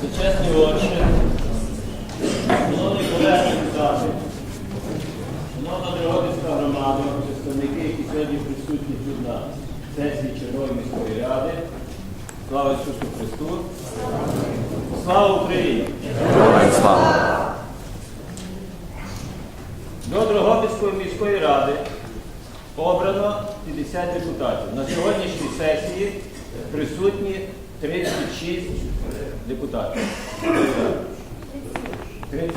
Сучасні очі, шановні колеги депутати, шановна Дрогобицька громада, представники, які сьогодні присутні тут на сесії Червоної міської ради. Слава Ісусу Христу! Слава Україні! Слава! До Дрогобицької міської ради обрано 50 депутатів. На сьогоднішній сесії присутні 36 депутатів. 37.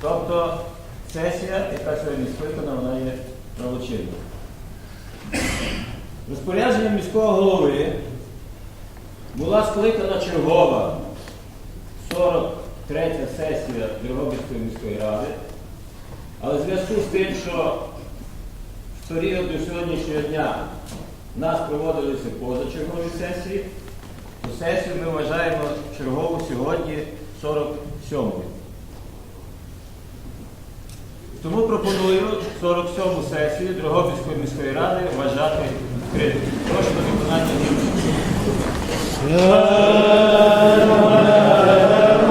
Тобто сесія, яка сьогодні скликана, вона є правочинною. Розпорядженням міського голови була скликана чергова 43 сесія Дрогобицької міської ради. Але в зв'язку з тим, що в період до сьогоднішнього дня нас проводилися позачергові сесії, то сесію ми вважаємо чергову сьогодні 47-ю. Тому пропоную 47-му сесію Дрогобицької міської ради вважати відкритою. Прошу виконання рішення.